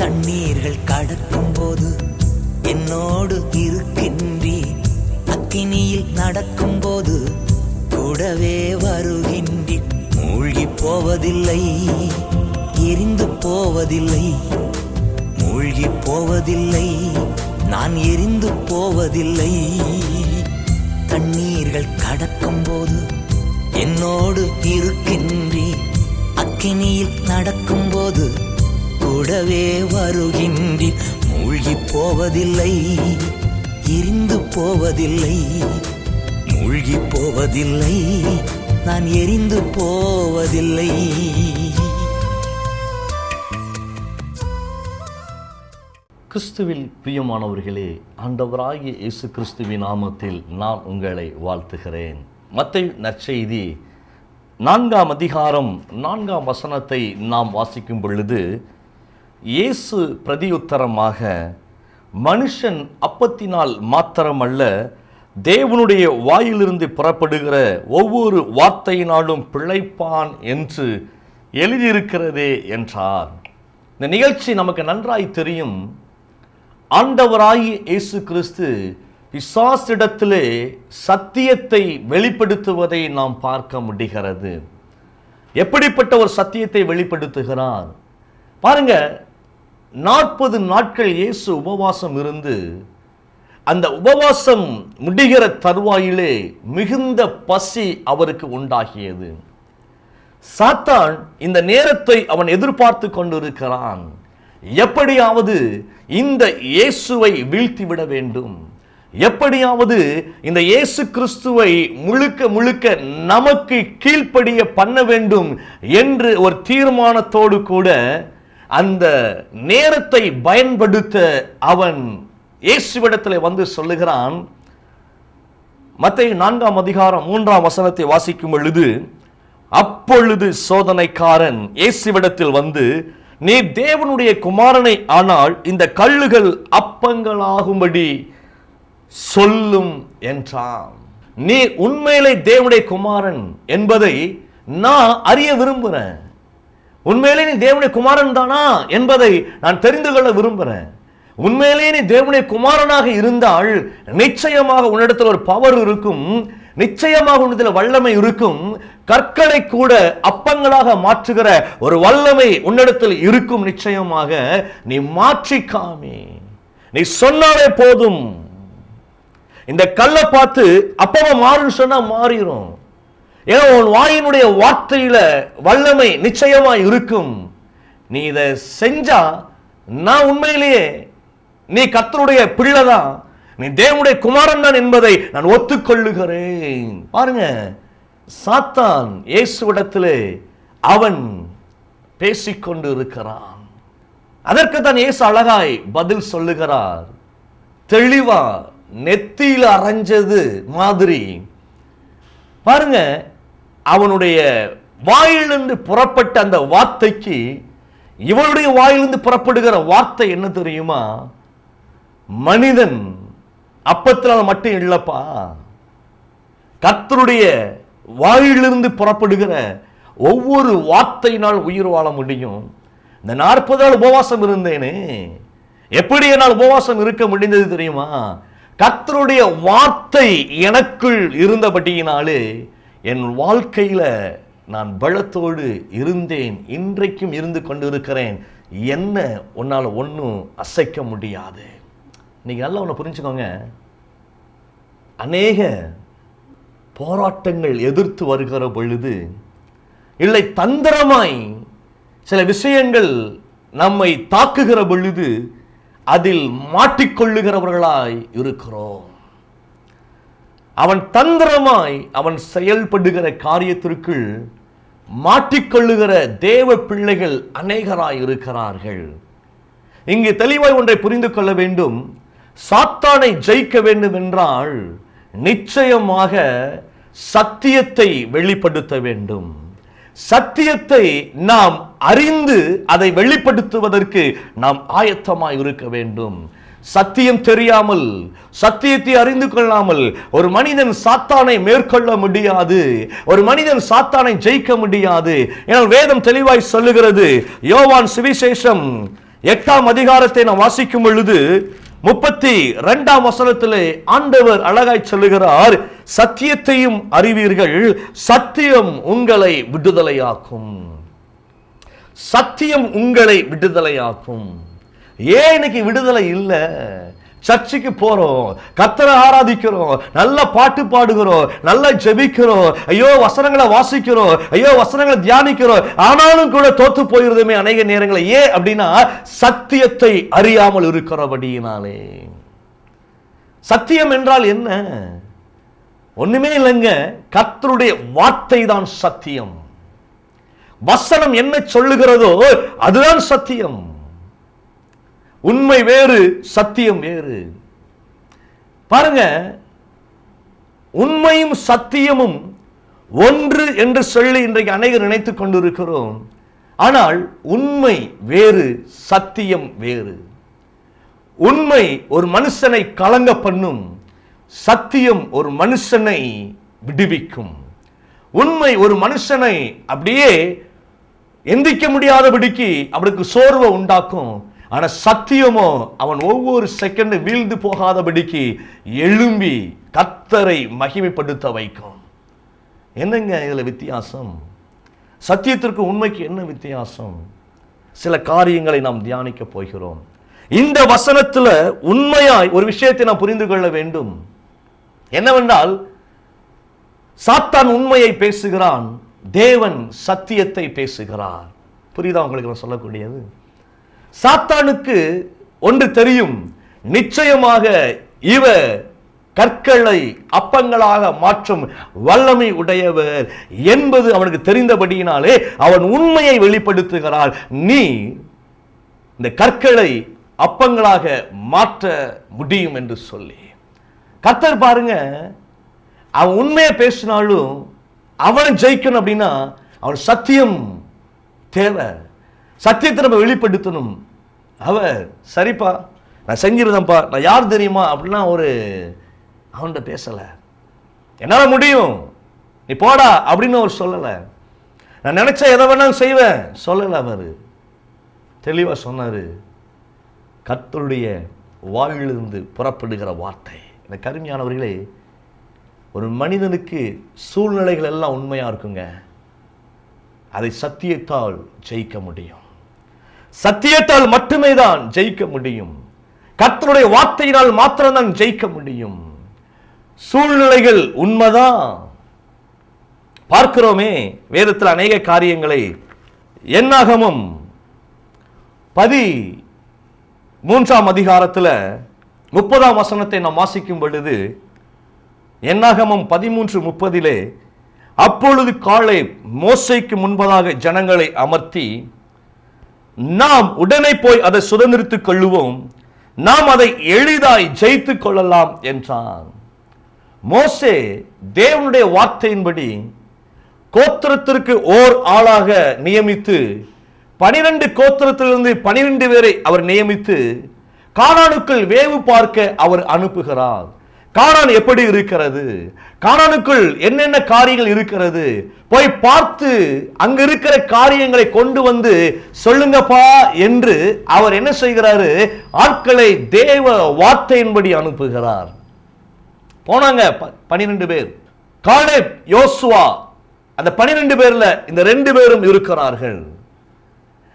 தண்ணீர்கள் கடக்கும் போது என்னோடு இருக்கின்றி. அக்கினியில் நடக்கும் போது கூடவே வருகின்றி. மூழ்கி போவதில்லை எரிந்து போவதில்லை மூழ்கி போவதில்லை நான் எரிந்து போவதில்லை. தண்ணீர்கள் கடக்கும் போது என்னோடு இருக்கின்றி. அக்கினியில் நடக்கும் கூடவே வருகின்றி மூழ்கி போவதில்லை எரிந்து போவதில்லை மூழ்கி போவதில்லை நான் எரிந்து போவதில்லை. கிறிஸ்துவில் பிரியமானவர்களே ஆண்டவராகிய இயேசு கிறிஸ்துவின் நாமத்தில் நான் உங்களை வாழ்த்துகிறேன். மத்தேயு நற்செய்தி நான்காம் அதிகாரம் நான்காம் வசனத்தை நாம் வாசிக்கும் பொழுது இயேசு பிரதியுத்தரமாக மனுஷன் அப்பத்தினால் மாத்திரமல்ல தேவனுடைய வாயிலிருந்து புறப்படுகிற ஒவ்வொரு வார்த்தையினாலும் பிழைப்பான் என்று எழுதியிருக்கிறதே என்றார். இந்த நிகழ்ச்சி நமக்கு நன்றாய் தெரியும். ஆண்டவராகி இயேசு கிறிஸ்து பிசாசிடத்திலே சத்தியத்தை வெளிப்படுத்துவதை நாம் பார்க்க முடிகிறது. எப்படிப்பட்ட ஒரு சத்தியத்தை வெளிப்படுத்துகிறார்? பாருங்க நாற்பது நாட்கள் இயேசு உபவாசம் இருந்து அந்த உபவாசம் முடிகிற தருவாயிலே மிகுந்த பசி அவருக்கு உண்டாகியது. சாத்தான் இந்த நேரத்தை அவன் எதிர்பார்த்து கொண்டிருக்கிறான். எப்படியாவது இந்த இயேசுவை வீழ்த்தி விட வேண்டும். எப்படியாவது இந்த இயேசு கிறிஸ்துவை முழுக்க முழுக்க நமக்கு கீழ்ப்படிய பண்ண வேண்டும் என்று ஒரு தீர்மானத்தோடு கூட அந்த நேரத்தை பயன்படுத்த அவன் இயேசுவிடத்தில் வந்து சொல்லுகிறான். மத்திய நான்காம் அதிகாரம் மூன்றாம் வசனத்தை வாசிக்கும் பொழுது அப்பொழுது சோதனைக்காரன் இயேசுவிடத்தில் வந்து நீ தேவனுடைய குமாரனை ஆனால் இந்த கல்லுகள் அப்பங்களாகும்படி சொல்லும் என்றான். நீ உண்மையிலே தேவனுடைய குமாரன் என்பதை நான் அறிய விரும்புகிறேன். உண்மையிலே நீ தேவனுடைய குமாரன் தானா என்பதை நான் தெரிந்து கொள்ள விரும்புகிறேன். உண்மையிலே நீ தேவனுடைய குமாரனாக இருந்தால் நிச்சயமாக உன்னிடத்தில் ஒரு பவர் இருக்கும் நிச்சயமாக உன்னிடத்தில் வல்லமை இருக்கும் கற்களை கூட அப்பங்களாக மாற்றுகிற ஒரு வல்லமை உன்னிடத்தில் இருக்கும் நிச்சயமாக நீ மாற்றிக்காமே நீ சொன்னாலே போதும். இந்த கல்லை பார்த்து அப்பமா மாறுன்னு சொன்னா மாறிடும் ஏன்னா உன் வாயினுடைய வார்த்தையில வல்லமை நிச்சயமா இருக்கும். நீ இதை செஞ்சா நான் உண்மையிலேயே நீ கத்தருடைய பிள்ளை தான் நீ தேவனுடைய குமாரன் தான் என்பதை நான் ஒத்துக்கொள்ளுகிறேன். பாருங்க சாத்தான் இயேசுவிடத்திலே அவன் பேசிக்கொண்டு இருக்கிறான் அதற்கு தான் இயேசு அழகாய் பதில் சொல்லுகிறார். தெளிவா நெத்தியில் அரைஞ்சது மாதிரி. பாருங்க அவனுடைய வாயிலிருந்து புறப்பட்ட அந்த வார்த்தைக்கு இவனுடைய வாயிலிருந்து புறப்படுகிற வார்த்தை என்ன தெரியுமா? மனிதன் அப்பத்தினால் மட்டும் இல்லப்பா. கத்தருடைய வாயிலிருந்து புறப்படுகிற ஒவ்வொரு வார்த்தையினால் உயிர் வாழ முடியும். இந்த நாற்பது நாள் உபவாசம் இருந்தேனே. எப்படி என்னால் உபவாசம் இருக்க முடிந்தது தெரியுமா? கத்தருடைய வார்த்தை எனக்குள் இருந்தபடியினாலே என் வாழ்க்கையில் நான் பலத்தோடு இருந்தேன் இன்றைக்கும் இருந்து கொண்டிருக்கிறேன். என்ன உன்னால் ஒன்றும் அசைக்க முடியாது. நீங்கள் நல்லா ஒன்று புரிஞ்சுக்கோங்க. அநேக போராட்டங்கள் எதிர்த்து வருகிற பொழுது இல்லை தந்திரமாய் சில விஷயங்கள் நம்மை தாக்குகிற பொழுது அதில் மாட்டிக்கொள்ளுகிறவர்களாய் இருக்கிறோம். அவன் தந்திரமாய் அவன் செயல்படுகிற காரியத்திற்குள் மாட்டிக்கொள்ளுகிற தேவ பிள்ளைகள் அநேகராய் இருக்கிறார்கள் இங்கு தெளிவாய் ஒன்றை புரிந்து கொள்ள வேண்டும். சாத்தானை ஜெயிக்க வேண்டும் என்றால் நிச்சயமாக சத்தியத்தை வெளிப்படுத்த வேண்டும். சத்தியத்தை நாம் அறிந்து அதை வெளிப்படுத்துவதற்கு நாம் ஆயத்தமாய் இருக்க வேண்டும். சத்தியம் தெரியாமல் சத்தியத்தை அறிந்து கொள்ளாமல் ஒரு மனிதன் சாத்தானை மேற்கொள்ள முடியாது ஒரு மனிதன் சாத்தானை ஜெயிக்க முடியாது. என வேதம் தெளிவாய் சொல்லுகிறது யோவான் சுவிசேஷம் எட்டாம் அதிகாரத்தை நாம் வாசிக்கும் பொழுது முப்பத்தி ரெண்டாம் வசனத்திலே ஆண்டவர் அழகாய் சொல்லுகிறார் சத்தியத்தையும் அறிவீர்கள் சத்தியம் உங்களை விடுதலையாக்கும். சத்தியம் உங்களை விடுதலையாக்கும். ஏன் இன்னைக்கு விடுதலை இல்லை? சர்ச்சுக்கு போறோம் கத்தரை ஆராதிக்கிறோம் நல்ல பாட்டு பாடுகிறோம் நல்லா ஜெபிக்கிறோம் ஐயோ வசனங்களை வாசிக்கிறோம் ஐயோ வசனங்களை தியானிக்கிறோம். ஆனாலும் கூட தோத்து போயிருதுமே அநேக நேரங்களை ஏன் அப்படின்னா சத்தியத்தை அறியாமல் இருக்கிறபடியினாலே. சத்தியம் என்றால் என்ன? ஒண்ணுமே இல்லைங்க. கத்தருடைய வார்த்தை தான் சத்தியம். வசனம் என்ன சொல்லுகிறதோ அதுதான் சத்தியம். உண்மை வேறு சத்தியம் வேறு. பாருங்க உண்மையும் சத்தியமும் ஒன்று என்று சொல்லி இன்றைக்கு அநேகர் நினைத்துக் கொண்டிருக்கிறோம். ஆனால் உண்மை வேறு சத்தியம் வேறு. உண்மை ஒரு மனுஷனை கலங்க பண்ணும் சத்தியம் ஒரு மனுஷனை விடுவிக்கும். உண்மை ஒரு மனுஷனை அப்படியே எந்திக்க முடியாதபடிக்கு அவருக்கு சோர்வை உண்டாக்கும். ஆனால் சத்தியமோ அவன் ஒவ்வொரு செகண்டு வீழ்ந்து போகாதபடிக்கு எழும்பி கத்தரை மகிமைப்படுத்த வைக்கும். என்னங்க இதுல வித்தியாசம்? சத்தியத்திற்கு உண்மைக்கு என்ன வித்தியாசம்? சில காரியங்களை நாம் தியானிக்க போகிறோம். இந்த வசனத்துல உண்மையாய் ஒரு விஷயத்தை நாம் புரிந்து கொள்ள வேண்டும். என்னவென்றால் சாத்தான் உண்மையை பேசுகிறான் தேவன் சத்தியத்தை பேசுகிறார். புரியுதா உங்களுக்கு நான் சொல்லக்கூடியது? சாத்தானுக்கு ஒன்று தெரியும். நிச்சயமாக இவ கற்களை அப்பங்களாக மாற்றும் வல்லமை உடையவர் என்பது அவனுக்கு தெரிந்தபடியினாலே அவன் உண்மையை வெளிப்படுத்துகிறார் நீ இந்த கற்களை அப்பங்களாக மாற்ற முடியும் என்று சொல்லி. கர்த்தர் பாருங்க அவன் உண்மையை பேசினாலும் அவனை ஜெயிக்கணும் அப்படின்னா அவன் சத்தியம் தேவை. சத்தியத்தை நம்ம வெளிப்படுத்தணும். அவர் சரிப்பா நான் செஞ்சிருந்தேன்ப்பா நான் யார் தெரியுமா அப்படின்னா ஒரு அவன்கிட்ட பேசலை. என்னால் முடியும். நீ போடா அப்படின்னு அவர் சொல்லலை. நான் நினச்ச எதை வேணாலும் செய்வேன். சொல்லலை அவர். தெளிவாக சொன்னார். கத்தருடைய வாயிலிருந்து புறப்படுகிற வார்த்தை. இந்த கருமையானவர்களே ஒரு மனிதனுக்கு சூழ்நிலைகள் எல்லாம் உண்மையாக இருக்குங்க. அதை சத்தியத்தால் ஜெயிக்க முடியும். சத்தியத்தால் மட்டுமே தான் ஜெயிக்க முடியும். கர்த்தருடைய வார்த்தையினால் மாத்திரம்தான் ஜெயிக்க முடியும். சூழ்நிலைகள் உண்மைதான். பார்க்கிறோமே வேதத்தில் அநேக காரியங்களை என்னாகமும் பதி மூன்றாம் அதிகாரத்தில் முப்பதாம் வசனத்தை நாம் வாசிக்கும் பொழுது என்னாகமும் பதிமூன்று முப்பதிலே அப்பொழுது காலை மோசைக்கு முன்பதாக ஜனங்களை அமர்த்தி நாம் உடனே போய் அதை சுதந்திரித்துக் கொள்ளுவோம். நாம் அதை எளிதாய் ஜெயித்துக் கொள்ளலாம் என்றான். மோசே தேவனுடைய வார்த்தையின்படி கோத்திரத்திற்கு ஓர் ஆளாக நியமித்து பனிரெண்டு கோத்திரத்திலிருந்து பனிரெண்டு பேரை அவர் நியமித்து காணாணுக்கள் வேவு பார்க்க அவர் அனுப்புகிறார். கானான் எப்படி இருக்கிறது? கானானுக்குள் என்னென்ன காரியங்கள் இருக்கிறது? போய் பார்த்து அங்க இருக்கிற காரியங்களை கொண்டு வந்து சொல்லுங்கப்பா என்று அவர் என்ன செய்கிறாரு? ஆட்களை தேவ வார்த்தையின்படி அனுப்புகிறார். போனாங்க ப- பனிரெண்டு பேர். காலேப் யோசுவா. அந்த பனிரெண்டு பேர்ல இந்த ரெண்டு பேரும் இருக்கிறார்கள்.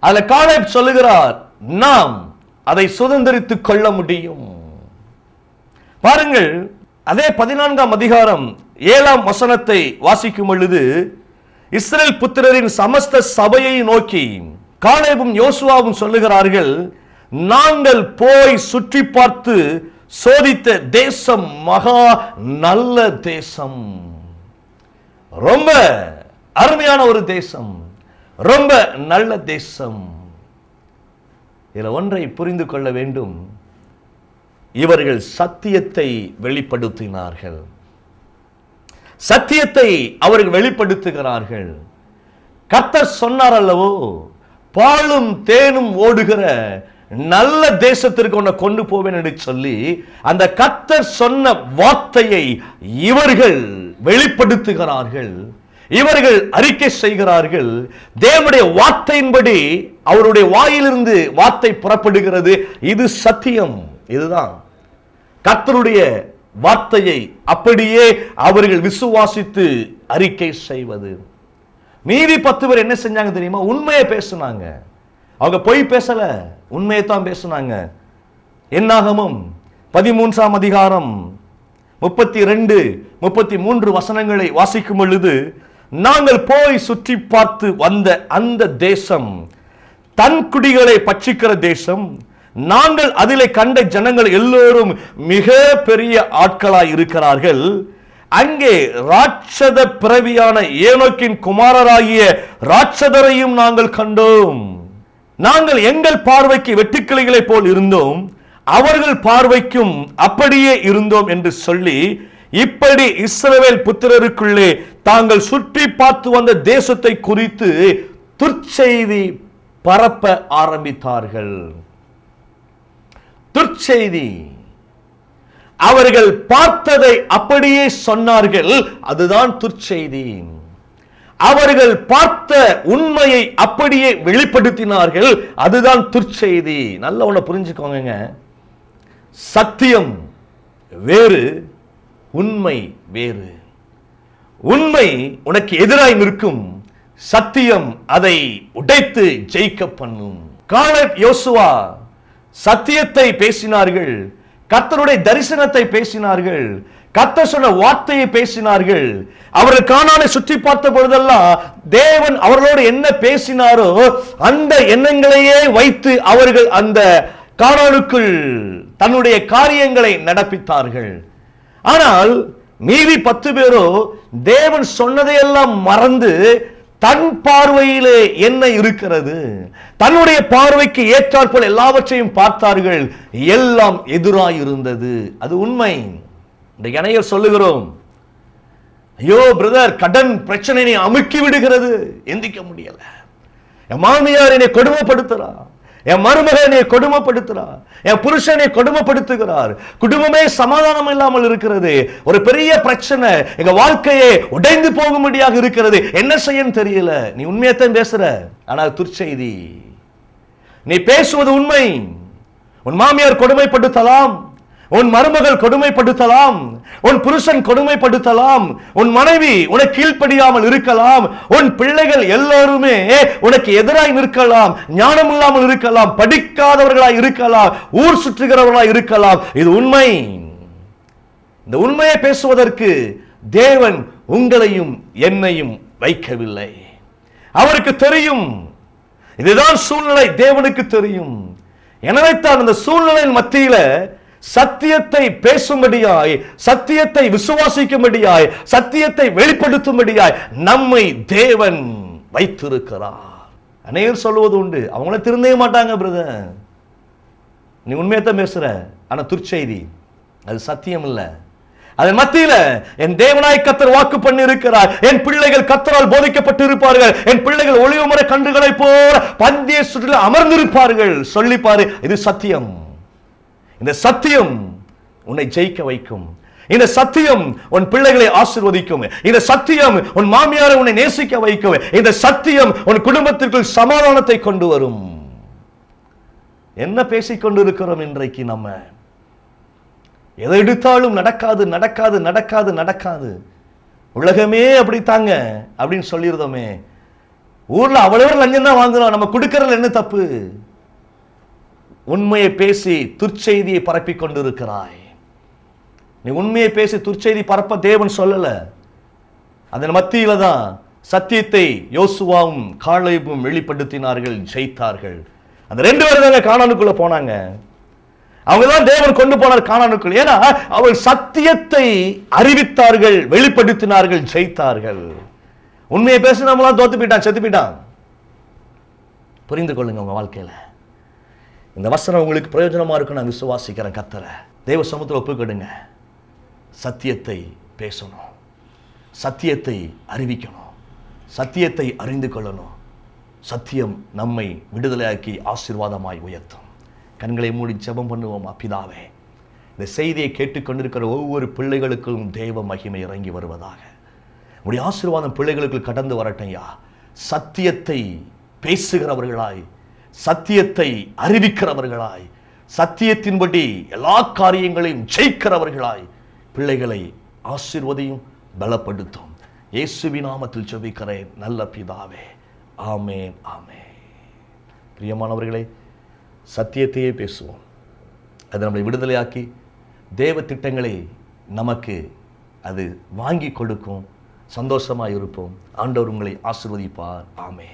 அதுல காலேப் சொல்லுகிறார் நாம் அதை சுதந்திரித்துக் கொள்ள முடியும். பாருங்கள் அதே பதினான்காம் அதிகாரம் ஏழாம் வசனத்தை வாசிக்கும் பொழுது இஸ்ரேல் புத்திரரின் சமஸ்த சபையை நோக்கி காலேபும் யோசுவாவும் சொல்லுகிறார்கள் நாங்கள் போய் சுற்றி பார்த்து சோதித்த தேசம் மகா நல்ல தேசம். ரொம்ப அருமையான ஒரு தேசம். ரொம்ப நல்ல தேசம். இதில் ஒன்றை புரிந்து கொள்ள வேண்டும். இவர்கள் சத்தியத்தை வெளிப்படுத்தினார்கள். சத்தியத்தை அவர்கள் வெளிப்படுத்துகிறார்கள். கர்த்தர் சொன்னார் அல்லவோ பாலும் தேனும் ஓடுகிற நல்ல தேசத்திற்கு உன்னை கொண்டு போவேன் என்று சொல்லி அந்த கத்தர் சொன்ன வார்த்தையை இவர்கள் வெளிப்படுத்துகிறார்கள். இவர்கள் அறிக்கை செய்கிறார்கள். தேவனுடைய வார்த்தையின்படி அவருடைய வாயிலிருந்து வார்த்தை புறப்படுகிறது. இது சத்தியம். இதுதான் கத்தருடைய வார்த்தையை அப்படியே அவர்கள் விசுவாசித்து அறிக்கை செய்வது. மீதி பத்து பேர் என்ன செஞ்சாங்க தெரியுமா? உண்மையை பேசுனாங்க. அவங்க பொய் பேசல உண்மையை தான் பேசுனாங்க. என்னாகமும் பதிமூன்றாம் அதிகாரம் முப்பத்தி ரெண்டு முப்பத்தி மூன்று வசனங்களை வாசிக்கும் பொழுது நாங்கள் போய் சுற்றி பார்த்து வந்த அந்த தேசம் தன் குடிகளை பட்சிக்கிற தேசம் நாங்கள் அதிலே கண்ட ஜனங்கள் எல்லோரும் மிக பெரிய ஆட்களாய் இருக்கிறார்கள். அங்கே ராட்சத பிறவியான ஏனோக்கின் குமாரராகிய ராட்சதரையும் நாங்கள் கண்டோம். நாங்கள் எங்கள் பார்வைக்கு வெட்டுக்கிளிகளைப் போல் இருந்தோம். அவர்கள் பார்வைக்கும் அப்படியே இருந்தோம் என்று சொல்லி இப்படி இஸ்ரவேல் புத்திரருக்குள்ளே தாங்கள் சுற்றி பார்த்து வந்த தேசத்தை குறித்து துர்ச்செய்தி பரப்ப ஆரம்பித்தார்கள். துர்ச்செய்தி. அவர்கள் பார்த்ததை அப்படியே சொன்னார்கள் அதுதான் துர்ச்செய்தி. அவர்கள் பார்த்த உண்மையை அப்படியே வெளிப்படுத்தினார்கள் அதுதான் துர்ச்செய்தி. நல்ல ஒன்று புரிஞ்சுக்கோங்க சத்தியம் வேறு உண்மை வேறு. உண்மை உனக்கு எதிராய் நிற்கும் சத்தியம் அதை உடைத்து ஜெயிக்க பண்ணும். காலப் யோசுவா சத்தியத்தை பேசினார்கள் கர்த்தருடைய தரிசனத்தை பேசினார்கள் கத்த சொன்ன வார்த்தையை பேசினார்கள். அவர்கள் காணானை சுற்றி பார்த்த பொழுதெல்லாம் தேவன் அவர்களோடு என்ன பேசினாரோ அந்த எண்ணங்களையே வைத்து அவர்கள் அந்த காணானுக்குள் தன்னுடைய காரியங்களை நடப்பித்தார்கள். ஆனால் மீதி பத்து பேரோ தேவன் சொன்னதையெல்லாம் மறந்து தன் பார்வையிலே என்ன இருக்கிறது? தன்னுடைய பார்வைக்கு ஏற்றாற்போல் எல்லாவற்றையும் பார்த்தார்கள். எல்லாம் எதிராயிருந்தது. அது உண்மை. இந்த இணையர் சொல்லுகிறோம். ஐயோ பிரதர் கடன் பிரச்சனை அமுக்கி விடுகிறது. எந்திக்க முடியல. என் மாமியார் என்னை கொடுமைப்படுத்துறா என் மருமகனை கொடுமைப்படுத்துகிறார் என் புருஷனை கொடுமைப்படுத்துகிறார் குடும்பமே சமாதானம் இல்லாமல் இருக்கிறது. ஒரு பெரிய பிரச்சனை. எங்க வாழ்க்கையே உடைந்து போகும்படியாக இருக்கிறது. என்ன செய்யன்னு தெரியல. நீ உண்மையத்தான் பேசுற. ஆனால் துர்ச்செய்தி. நீ பேசுவது உண்மை. உன் மாமியார் கொடுமைப்படுத்தலாம். உன் மருமகள் கொடுமைப்படுத்தலாம். உன் புருஷன் கொடுமைப்படுத்தலாம். உன் மனைவி உனக்கு கீழ்ப்படியாமல் இருக்கலாம். உன் பிள்ளைகள் எல்லாருமே உனக்கு எதிராய் நிற்கலாம். ஞானம் இல்லாமல் இருக்கலாம். படிக்காதவர்களாய் இருக்கலாம். ஊர் சுற்றுகிறவர்களாய் இருக்கலாம். இது உண்மை. இந்த உண்மையை பேசுவதற்கு தேவன் உங்களையும் என்னையும் வைக்கவில்லை. அவருக்கு தெரியும். இதுதான் சூழ்நிலை. தேவனுக்கு தெரியும். எனவே தான் அந்த சூழ்நிலையின் மத்தியில சத்தியத்தை பேசும்படியாய் சத்தியத்தை விசுவாசிக்கும்படியாய் சத்தியத்தை வெளிப்படுத்தும்படியாய் நம்மை தேவன் வைத்திருக்கிறார். அநேகர் சொல்லுவது உண்டு. அவங்கள திருந்தவே மாட்டாங்க பிரதர் நீ உண்மையத்தான் பேசுற. ஆனா துர்ச்செய்தி அது சத்தியம் இல்ல அதன் மத்தியில என் தேவனாய் கத்தர் வாக்கு பண்ணி இருக்கிறார் என் பிள்ளைகள் கத்தரால் போதிக்கப்பட்டு இருப்பார்கள் என் பிள்ளைகள் ஒளிவுமுறை கன்றுகளைப் போல பந்திய சுற்றில் அமர்ந்திருப்பார்கள். சொல்லி பாரு இது சத்தியம். இந்த சத்தியம் உன்னை ஜெயிக்க வைக்கும். இந்த சத்தியம் உன் பிள்ளைகளை ஆசிர்வதிக்கும். இந்த சத்தியம் உன் மாமியாரை உன்னை நேசிக்க வைக்கும். இந்த சத்தியம் உன் குடும்பத்திற்குள் சமாதானத்தை கொண்டு வரும். என்ன பேசிக் கொண்டிருக்கிறோம் இன்றைக்கு நம்ம? எதை எடுத்தாலும் நடக்காது நடக்காது நடக்காது நடக்காது. உலகமே அப்படித்தாங்க அப்படின்னு சொல்லியிருந்தோமே. ஊர்ல அவ்வளவு லஞ்சம் தான் வாங்குறோம். நம்ம கொடுக்கறதுல என்ன தப்பு? உண்மையை பேசி துர்ச்செய்தியை பரப்பிக் கொண்டிருக்கிறாய். நீ உண்மையை பேசி துர்ச்செய்தி பரப்ப தேவன் சொல்லல. அதன் மத்தியில தான் சத்தியத்தை யோசுவாவும் காளையும் வெளிப்படுத்தினார்கள் ஜெயித்தார்கள். அந்த ரெண்டு பேரும் தானே காணானுக்குள்ள போனாங்க. அவங்க தான் தேவன் கொண்டு போனார் காணானுக்குள் ஏன்னா அவள் சத்தியத்தை அறிவித்தார்கள் வெளிப்படுத்தினார்கள் ஜெயித்தார்கள். உண்மையை பேசி தோத்து போயிட்டான் செத்து போயிட்டான். புரிந்து கொள்ளுங்க உங்க வாழ்க்கையில. இந்த வசனம் உங்களுக்கு பிரயோஜனமாக இருக்குன்னு நான் விசுவாசிக்கிறேன் கத்தரை தெய்வ சமூகத்தில் ஒப்புக்கொடுங்க. சத்தியத்தை பேசணும். சத்தியத்தை அறிவிக்கணும். சத்தியத்தை அறிந்து கொள்ளணும். சத்தியம் நம்மை விடுதலையாக்கி ஆசீர்வாதமாய் உயர்த்தும். கண்களை மூடி ஜெபம் பண்ணுவோம் அப்பிதாவே இந்த செய்தியை கேட்டுக்கொண்டிருக்கிற ஒவ்வொரு பிள்ளைகளுக்கும் தெய்வ மகிமை இறங்கி வருவதாக. உடைய ஆசீர்வாதம் பிள்ளைகளுக்கு கடந்து வரட்டையா சத்தியத்தை பேசுகிறவர்களாய் சத்தியத்தை அறிவிக்கிறவர்களாய் சத்தியத்தின்படி எல்லா காரியங்களையும் ஜெயிக்கிறவர்களாய் பிள்ளைகளை ஆசிர்வதையும் பலப்படுத்தும். இயேசுவி நாமத்தில் ஜெபிக்கிறேன். நல்ல பிதாவே. ஆமேன் ஆமே பிரியமானவர்களே சத்தியத்தையே பேசுவோம். அது நம்மளை விடுதலையாக்கி தேவ திட்டங்களை நமக்கு அது வாங்கி கொடுக்கும். சந்தோஷமாக இருப்போம். ஆண்டவர் உங்களை ஆசிர்வதிப்பார். ஆமே